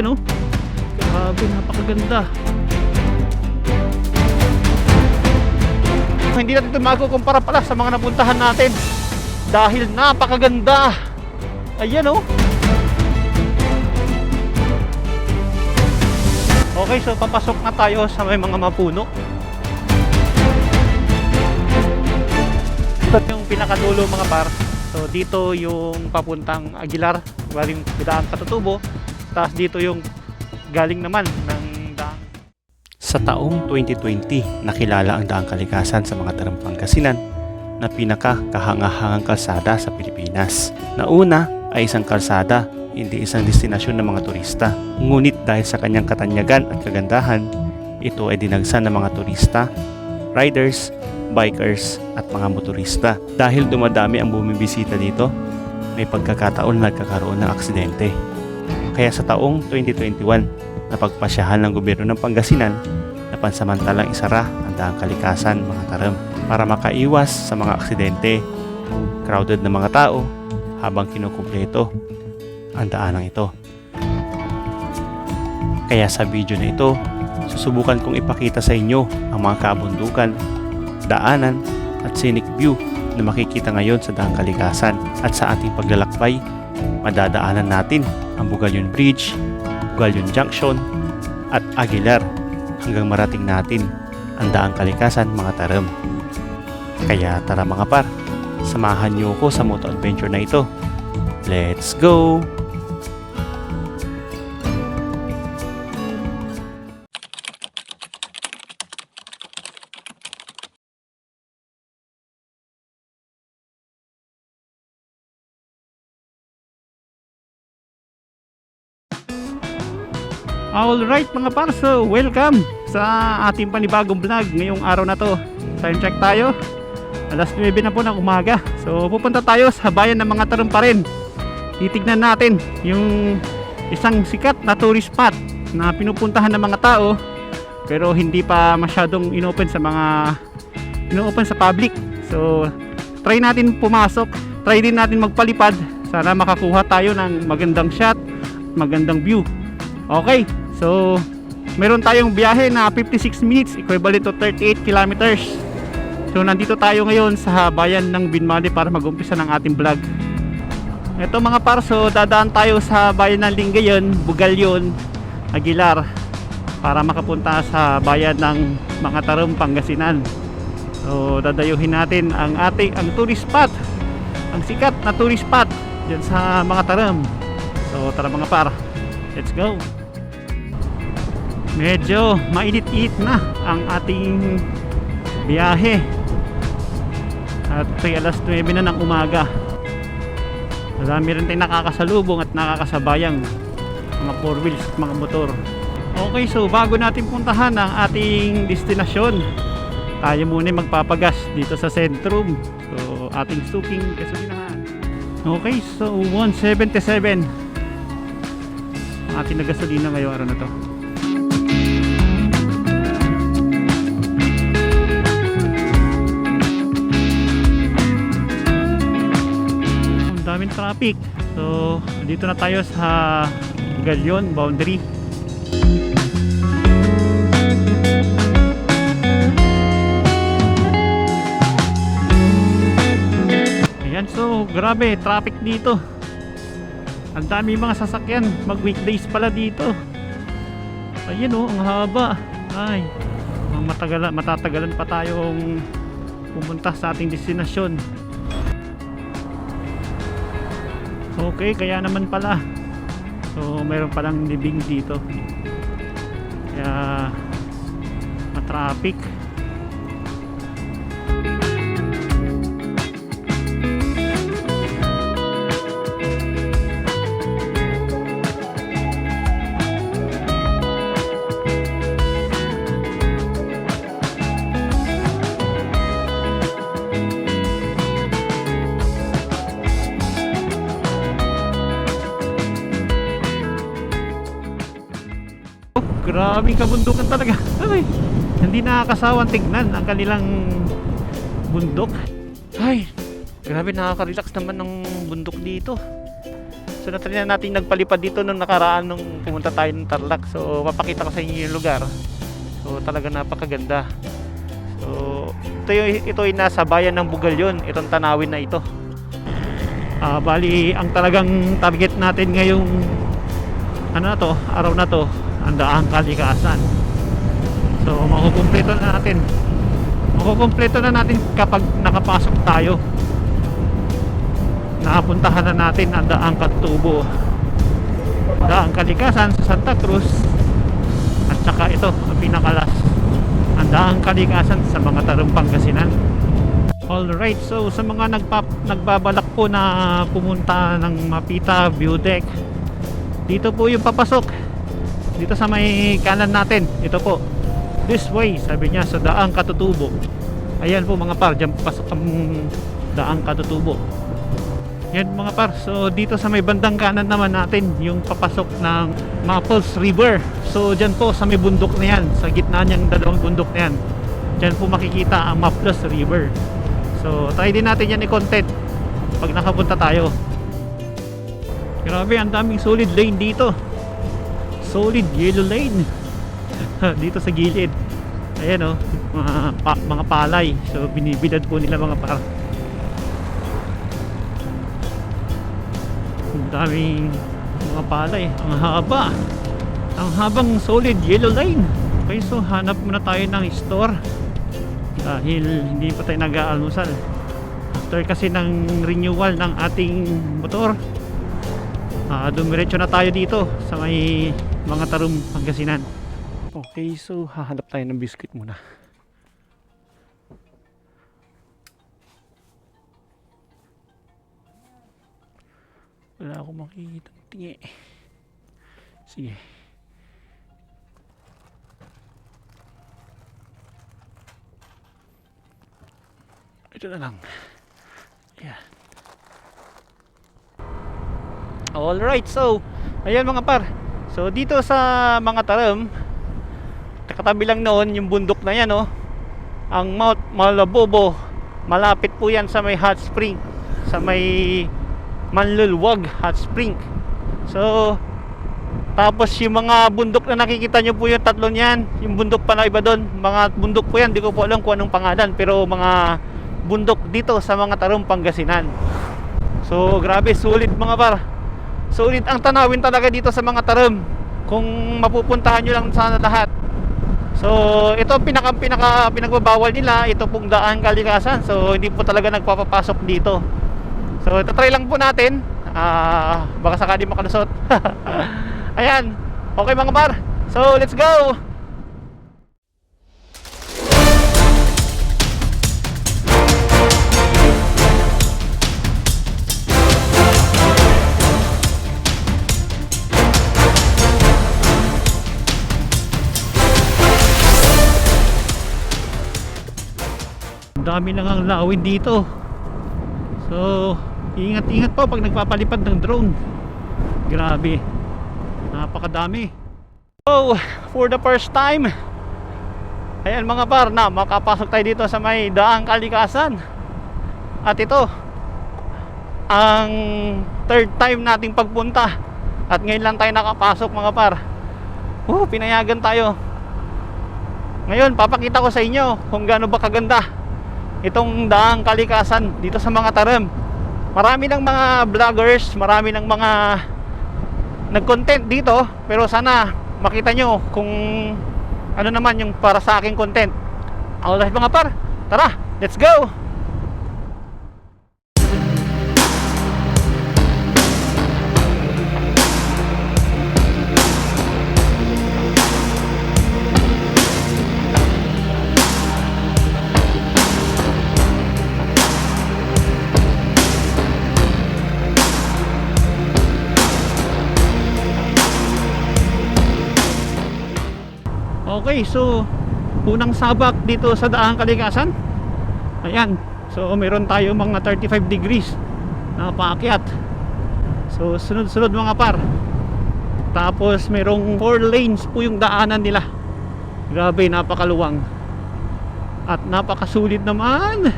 Ayan oh. Grabe, napakaganda. Hindi natin ito makukumpara pala sa mga napuntahan natin. Dahil napakaganda. Ayan oh. Okay, so papasok na tayo sa may mga mapuno. Ito yung pinakadulo mga par. So dito yung papuntang Aguilar, galing daan Katutubo. Tapos dito yung galing naman ng daan. Sa taong 2020, nakilala ang Daang Kalikasan sa mga Tarang Pangasinan na pinaka-kahangahangang kalsada sa Pilipinas. Nauna ay isang kalsada, hindi isang destinasyon ng mga turista. Ngunit dahil sa kanyang katanyagan at kagandahan, ito ay dinagsan ng mga turista, riders, bikers at mga motorista. Dahil dumadami ang bumibisita dito, may pagkakataon na nagkakaroon ng aksidente. Kaya sa taong 2021, napagpasyahan ng gobyerno ng Pangasinan na pansamantalang isara ang daang kalikasan mga taram para makaiwas sa mga aksidente, crowded na mga tao habang kinukumpleto ang daanang ito. Kaya sa video na ito, susubukan kong ipakita sa inyo ang mga kabundukan, daanan at scenic view na makikita ngayon sa daang kalikasan at sa ating paglalakbay, madadaanan natin ang Bugalyon Bridge, Bugalyon Junction at Aguilar hanggang marating natin ang daang kalikasan mga taram. Kaya tara mga par, samahan niyo ako sa moto adventure na ito. Let's go! Alright mga parso, welcome sa ating panibagong vlog ngayong araw na to. Time check tayo. Alas 9 na po ng umaga. So pupunta tayo sa bayan ng mga tarum pa rin. Titignan natin yung isang sikat na tourist spot na pinupuntahan ng mga tao pero hindi pa masyadong inopen sa mga ino-open sa public. So try natin pumasok, try din natin magpalipad. Sana makakuha tayo ng magandang shot, magandang view. Okay, so meron tayong biyahe na 56 minutes, equivalent to 38 kilometers. So nandito tayo ngayon sa bayan ng Binmali para mag-umpisa ng ating vlog. Ito mga parso, dadaan tayo sa bayan ng Lingayon, Bugalyon, Aguilar para makapunta sa bayan ng mga Tarum, Pangasinan. So dadayuhin natin ang ating ang tourist spot, ang sikat na tourist spot diyan sa mga Tarum. So tara mga par, let's go! Medyo mainit-init na ang ating biyahe. At ay alas 9 na ng umaga. Marami rin tayong nakakasalubong at nakakasabayang mga 4 wheels at mga motor. Okay so bago natin puntahan ang ating destinasyon tayo muna magpapagas dito sa Centrum. So ating suking gasolinahan. Okay so 177 ang ating na gasolina ngayong araw na to ang daming traffic. So dito na tayo sa Galyon boundary. Ayan so grabe traffic dito. Ang dami mga sasakyan mag weekdays pala dito. Ayun oh ang haba. Ay matagalan, matatagalan pa tayong pumunta sa ating destinasyon Okay, kaya naman pala. So, mayroon palang libing dito. Kaya matraffic. Oh, grabe kabundukan talaga. Ay, hindi nakakasawang tignan ang kanilang bundok. Ay, grabe nakaka-relax naman ng bundok dito. So natry na natin nagpalipad dito nung nakaraan nung pumunta tayo ng Tarlac. So papakita ko sa inyo yung lugar. So talaga napakaganda. So ito yung, ito yung nasa bayan ng Bugalyon, itong tanawin na ito. Ah, bali ang talagang target natin ngayong ano na to, araw na to, ang daang kalikasan. So makukumpleto na natin. Makukumpleto na natin kapag nakapasok tayo. Nakapuntahan na natin ang daang Katubo. Daang kalikasan sa Santa Cruz. At saka ito, ang pinakalas. Ang daang kalikasan sa mga tarong Pangasinan. Alright, so sa mga nagpa, nagbabalak po na pumunta ng Mapita View Deck, dito po yung papasok. Dito sa may kanan natin. Ito po. This way, sabi niya, sa daang katutubo. Ayan po mga par, dyan pasok ang daang katutubo. Yan mga par, so dito sa may bandang kanan naman natin, yung papasok ng Maples River. So dyan po sa may bundok na yan, sa gitna niyang dalawang bundok na yan. Dyan po makikita ang Maples River. So try din natin yan i-content pag nakapunta tayo. Grabe, ang daming solid lane dito. Solid yellow lane. dito sa gilid. Ayan oh, mga, pa- mga palay. So binibilad po nila mga par. Ang daming mga palay. Ang haba. Ang habang solid yellow lane. Okay, so hanap muna tayo ng store. Dahil hindi pa tayo nag-aalmusal. After kasi ng renewal ng ating motor, Ah, dumiretso na tayo dito sa may mga tarum Pangasinan. Okay, so hahanap tayo ng biscuit muna. Wala akong makikita tingi. Sige. Ito na lang. Ayan. Alright, so ayan mga par. So dito sa mga taram, katabi lang noon yung bundok na yan, oh. Ang Mount Malabobo. Malapit po yan sa may hot spring, sa may Manlulwag hot spring. So tapos yung mga bundok na nakikita nyo po yung tatlo niyan, yung bundok pa na iba doon, mga bundok po yan, di ko po alam kung anong pangalan, pero mga bundok dito sa mga tarong Pangasinan. So grabe, sulit mga par. Sulit ang tanawin talaga dito sa mga taram. Kung mapupuntahan nyo lang sana lahat. So, ito ang pinaka, pinaka pinagbabawal nila, ito pong daan kalikasan. So, hindi po talaga nagpapapasok dito. So, ito try lang po natin. Ah, baka sakali makalusot. Ayan. Okay mga par. So, let's go. Ang dami nang ang lawin dito. So, ingat-ingat po pag nagpapalipad ng drone. Grabe. Napakadami. So, for the first time, ayan mga par na makapasok tayo dito sa may daang kalikasan. At ito, ang third time nating pagpunta. At ngayon lang tayo nakapasok mga par. Oh, pinayagan tayo. Ngayon, papakita ko sa inyo kung gaano ba kaganda itong daang kalikasan dito sa mga taram. Marami ng mga vloggers, marami ng mga nag-content dito, pero sana makita nyo kung ano naman yung para sa aking content. Alright mga par, tara, let's go! Okay, so unang sabak dito sa daang kalikasan. Ayan. So meron tayo mga 35 degrees na paakyat. So sunod-sunod mga par. Tapos merong 4 lanes po yung daanan nila. Grabe, napakaluwang. At napakasulit naman.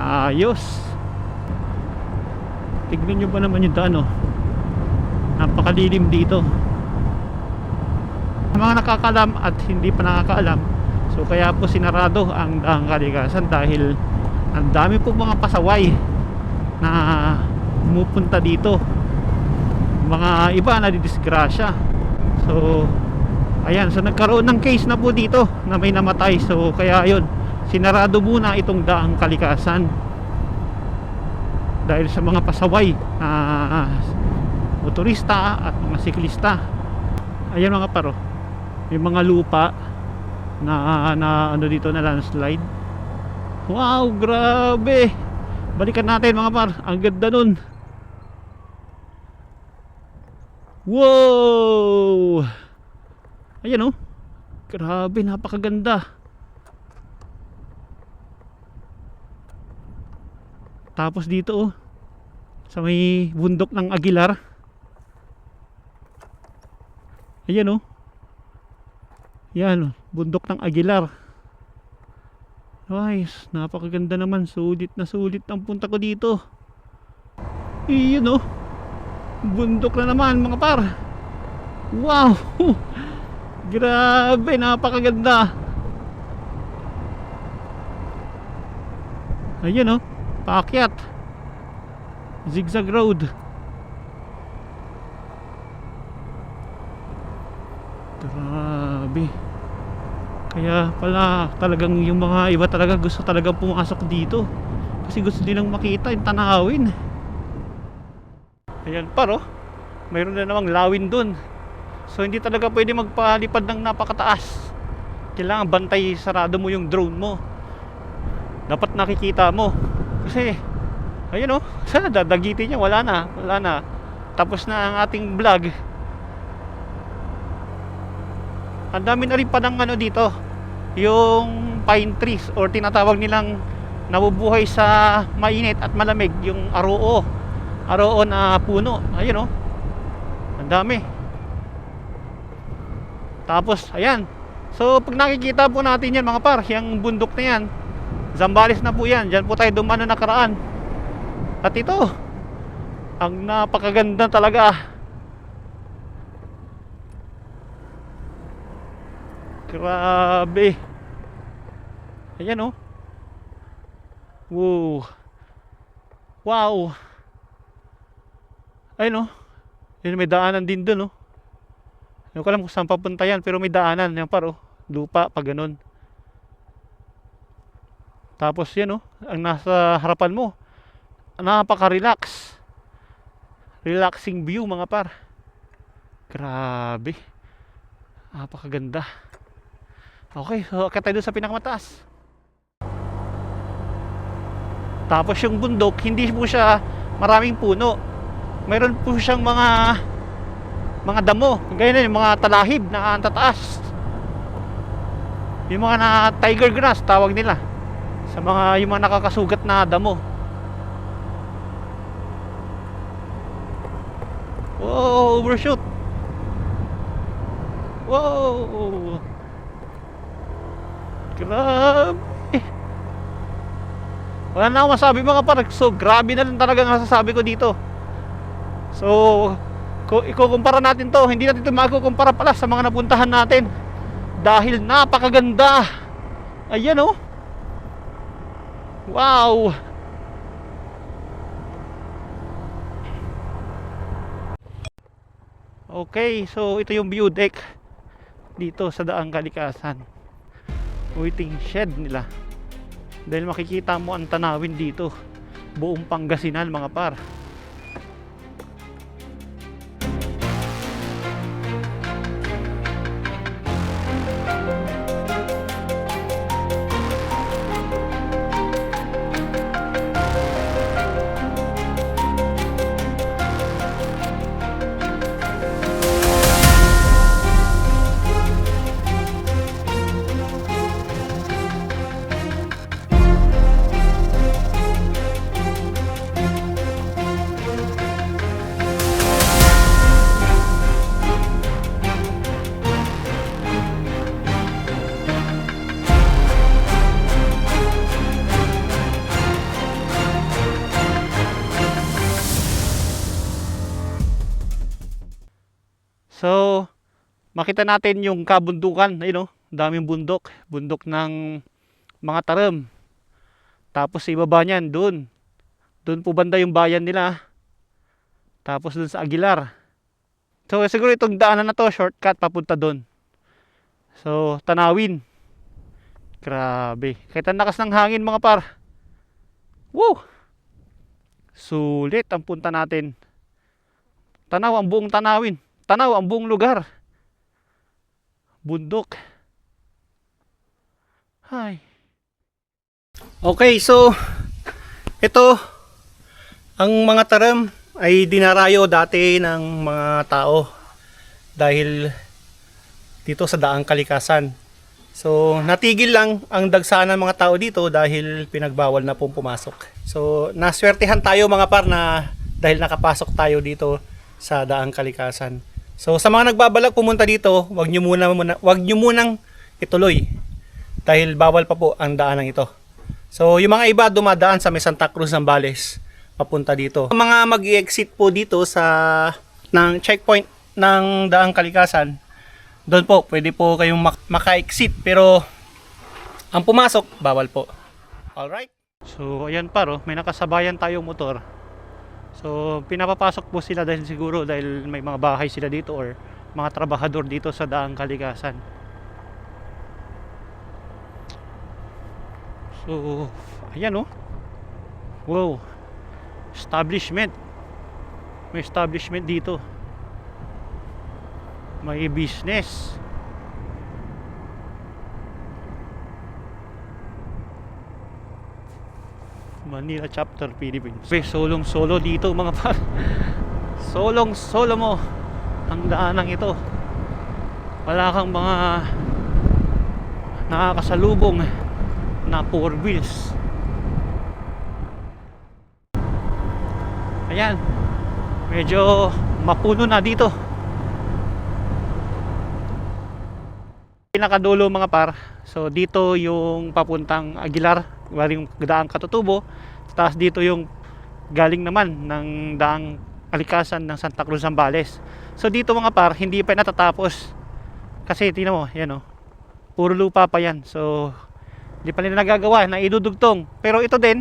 Ayos. Tignan nyo ba naman yung daan oh. Napakalilim dito. Mga nakakaalam at hindi pa nakakaalam, so kaya po sinarado ang daang kalikasan dahil ang dami po mga pasaway na pumupunta dito. Mga iba na didisgrasya. So, ayan, so nagkaroon ng case na po dito na may namatay. So, kaya yun, sinarado muna itong daang kalikasan dahil sa mga pasaway na motorista at mga siklista ayan mga paro may mga lupa na, na ano dito na landslide. Wow grabe! Balikan natin mga par. Ang ganda nun. Wow! Ayan oh. Grabe napakaganda. Tapos dito oh, sa may bundok ng Aguilar. Ayan oh. Yan bundok ng Aguilar. Guys, napakaganda naman. Sulit na sulit ang punta ko dito. Iyon oh. Bundok na naman mga par. Wow! Grabe, napakaganda. Ayan oh paakyat zigzag road grabe kaya pala talagang yung mga iba talaga gusto talaga pumasok dito. Kasi gusto nilang makita yung tanawin. Ayan paro mayroon na namang lawin dun. So hindi talaga pwede magpalipad ng napakataas. Kailangan bantay sarado mo yung drone mo. Dapat nakikita mo. Kasi, ayun oh, sana dadagitin niya, wala na, wala na. Tapos na ang ating vlog. Ang dami na rin pa ng ano dito, yung pine trees or tinatawag nilang nabubuhay sa mainit at malamig, yung aroo. Aroo na puno. Ayun oh. Ang dami. Tapos, ayan. So, pag nakikita po natin yan mga par, yung bundok na yan, Zambales na po yan. Diyan po tayo dumano nakaraan. At ito, ang napakaganda talaga. Grabe. Ayan oh. Wow. Wow. Ayun oh. Yun, may daanan din dun oh. Hindi ko alam kung saan papunta yan, pero may daanan. Yan par oh. Lupa, pag ganun. Tapos yan oh, ang nasa harapan mo. Napaka-relax. Relaxing view mga par. Grabe. Napakaganda. Okay, so akit tayo sa pinakamataas. Tapos yung bundok, hindi po siya maraming puno. Mayroon po siyang mga mga damo. Ganyan yung mga talahib na tataas. Yung mga na tiger grass tawag nila sa mga yung mga nakakasugat na damo wow overshoot wow grabe. Wala na akong masabi mga parang so grabe na lang talaga ang masasabi ko dito. So ikukumpara natin to. Hindi natin ito makukumpara pala sa mga napuntahan natin. Dahil napakaganda. Ayan oh. Wow! Okay, so ito yung view deck dito sa Daang Kalikasan. Waiting shed nila. Dahil makikita mo ang tanawin dito. Buong Pangasinan mga par. So, makita natin yung kabundukan, ayun oh, daming bundok, bundok ng mga taram. Tapos ibaba niyan, doon. Doon po banda yung bayan nila. Tapos doon sa Aguilar. So siguro itong daanan na to, shortcut papunta doon. So, tanawin. Grabe. Kahit ang lakas ng hangin mga par. Woo! Sulit ang punta natin. Tanaw ang buong tanawin. Tanaw ang buong lugar. Bundok. Hay. Okay, so ito ang mga taram ay dinarayo dati ng mga tao dahil dito sa daang kalikasan. So, natigil lang ang dagsaan ng mga tao dito dahil pinagbawal na pong pumasok. So, naswertehan tayo mga par na dahil nakapasok tayo dito sa daang kalikasan. So, sa mga nagbabalak pumunta dito, wag nyo muna, muna wag nyo munang ituloy dahil bawal pa po ang daanang ito. So, yung mga iba dumadaan sa may Santa Cruz ng Bales papunta dito. Ang mga mag-exit po dito sa ng checkpoint ng daang kalikasan, doon po pwede po kayong mak- maka-exit pero ang pumasok bawal po. All right? So, ayan paro, may nakasabayan tayong motor. So, pinapapasok po sila dahil siguro dahil may mga bahay sila dito or mga trabahador dito sa daang kalikasan. So, ayan oh. Wow. Establishment. May establishment dito. May business. Manila Chapter Philippines. May solong solo dito mga par. Solong solo mo ang daanang ito. Wala kang mga nakakasalubong na four wheels. Ayan. Medyo mapuno na dito. Pinakadulo mga par. So dito yung papuntang Aguilar, galing daang Katutubo. Tapos dito yung galing naman ng daang kalikasan ng Santa Cruz Zambales. So dito mga par, hindi pa natatapos. Kasi tingnan mo, yan oh. Puro lupa pa yan. So hindi pa nila nagagawa na idudugtong. Pero ito din,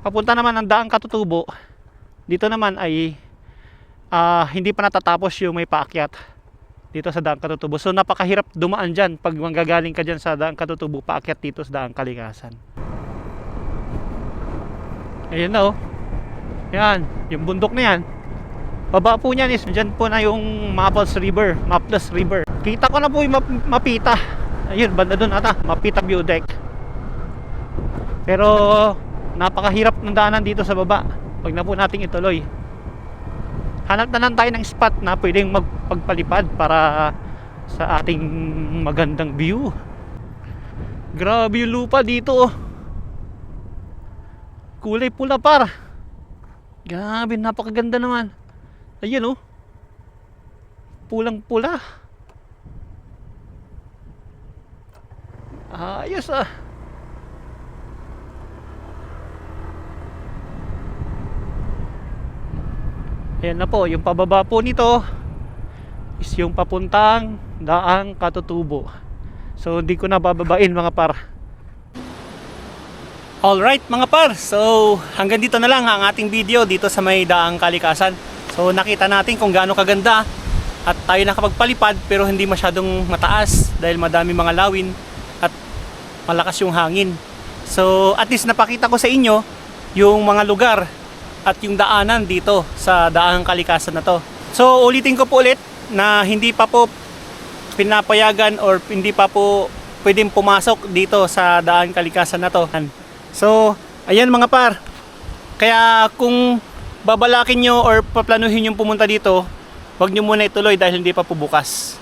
papunta naman ng daang katutubo. Dito naman ay ah, hindi pa natatapos yung may paakyat dito sa daang katutubo. So napakahirap dumaan dyan pag manggagaling ka dyan sa daang katutubo paakyat dito sa daang kalikasan. Ayun na oh. Yan, yung bundok na yan. Baba po niyan is dyan po na yung Maples River, Maples River. Kita ko na po yung map- mapita. Ayun, banda doon ata, mapita view deck. Pero napakahirap ng daanan dito sa baba. Pag na po nating ituloy. Hanap na lang tayo ng spot na pwedeng magpagpalipad para sa ating magandang view. Grabe yung lupa dito. oh. Kulay pula par. Grabe, napakaganda naman. Ayun oh. Pulang pula. Ayos ah. Ayan na po, yung pababa po nito is yung papuntang daang katutubo. So hindi ko na bababain mga par. Alright mga par, so hanggang dito na lang ang ating video dito sa may daang kalikasan. So nakita natin kung gaano kaganda at tayo nakapagpalipad pero hindi masyadong mataas dahil madami mga lawin at malakas yung hangin. So at least napakita ko sa inyo yung mga lugar at yung daanan dito sa daang kalikasan na to. So ulitin ko po ulit na hindi pa po pinapayagan or hindi pa po pwedeng pumasok dito sa daan kalikasan na to. So, ayan mga par. Kaya kung babalakin nyo or paplanuhin yung pumunta dito, wag nyo muna ituloy dahil hindi pa po bukas.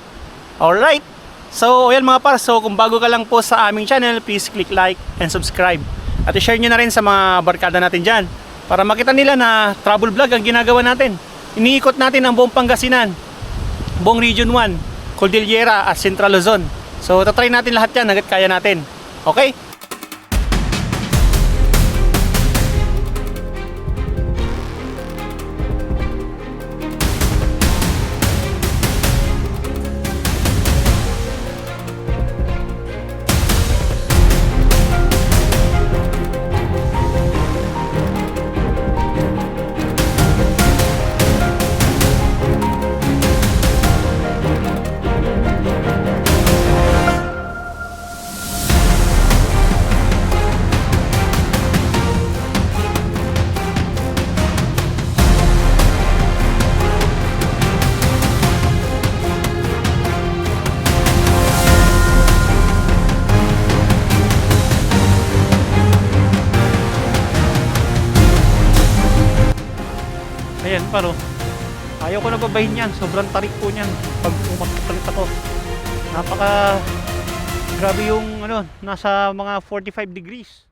Alright. So, ayan mga par. So, kung bago ka lang po sa aming channel, please click like and subscribe. At i-share nyo na rin sa mga barkada natin dyan para makita nila na travel vlog ang ginagawa natin. Iniikot natin ang buong Pangasinan, buong Region 1, Cordillera at Central Luzon. So, tatry natin lahat yan hanggat kaya natin. Okay? Ayan, paro. Ayaw ko na yan. Sobrang tarik po niyan. Pag umakit ako. Napaka... Grabe yung ano, nasa mga 45 degrees.